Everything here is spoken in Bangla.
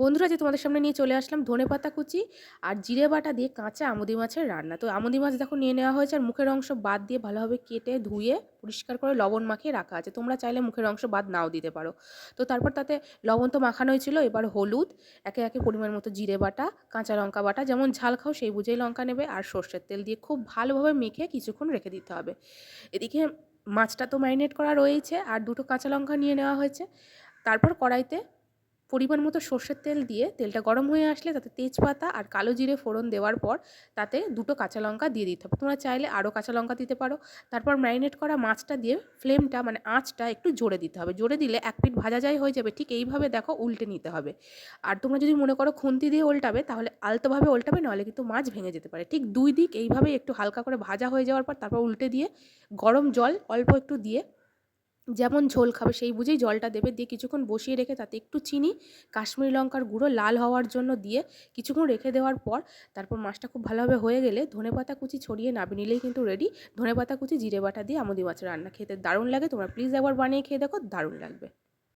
বন্ধুরা, যে তোমাদের সামনে নিয়ে চলে আসলাম ধনে পাতা কুচি আর জিরে বাটা দিয়ে কাঁচা আমুদি মাছের রান্না। তো আমুদি মাছ দেখো নিয়ে নেওয়া হয়েছে আর মুখের অংশ বাদ দিয়ে ভালোভাবে কেটে, ধুয়ে, পরিষ্কার করে লবণ মাখিয়ে রাখা আছে। তোমরা চাইলে মুখের অংশ বাদ নাও দিতে পারো। তো তারপর তাতে লবণ তো মাখানো হয়েছিল এবার হলুদ, একে একে পরিমাণ মতো জিরে বাটা, কাঁচা লঙ্কা বাটা, যেমন ঝাল খাও সেই বুঝেই লঙ্কা নেবে আর সর্ষের তেল দিয়ে খুব ভালোভাবে মেখে কিছুক্ষণ রেখে দিতে হবে। এদিকে মাছটা তো ম্যারিনেট করা রয়েছে আর দুটো কাঁচা লঙ্কা নিয়ে নেওয়া হয়েছে। তারপর কড়াইতে পরিমাণ মতো সর্ষের তেল দিয়ে তেলটা গরম হয়ে আসলে তাতে তেজপাতা আর কালো জিরে ফোড়ন দেওয়ার পর তাতে দুটো কাঁচা লঙ্কা দিয়ে দিতে হবে। তোমরা চাইলে আরও কাঁচা লঙ্কা দিতে পারো। তারপর ম্যারিনেট করা মাছটা দিয়ে ফ্লেমটা মানে আঁচটা একটু জোরে দিতে হবে। জোরে দিলে এক পিঠ ভাজা যায় হয়ে যাবে, ঠিক এইভাবে দেখো উল্টে নিতে হবে। আর তোমরা যদি মনে করো খুন্তি দিয়ে উল্টাবে তাহলে আলতোভাবে উল্টাবে নাহলে কিন্তু মাছ ভেঙে যেতে পারে। ঠিক দুই দিক এইভাবে একটু হালকা করে ভাজা হয়ে যাওয়ার পর তারপর উল্টে দিয়ে গরম জল অল্প একটু দিয়ে যেমন ঝোল খাবে সেই বুঝেই জলটা দেবে, দিয়ে কিছুক্ষণ বসিয়ে রেখে তাতে একটু চিনি, কাশ্মীরি লঙ্কার গুঁড়ো লাল হওয়ার জন্য দিয়ে কিছুক্ষণ রেখে দেওয়ার পর তারপর মাছটা খুব ভালোভাবে হয়ে গেলে ধনে পাতা কুচি ছড়িয়ে নামিয়ে নিলেই কিন্তু রেডি ধনে পাতা কুচি, জিরে বাটা দিয়ে আমুদি মাছের রান্না। খেতে দারুণ লাগে, তোমরা প্লিজ একবার বানিয়ে খেয়ে দেখো, দারুণ লাগবে।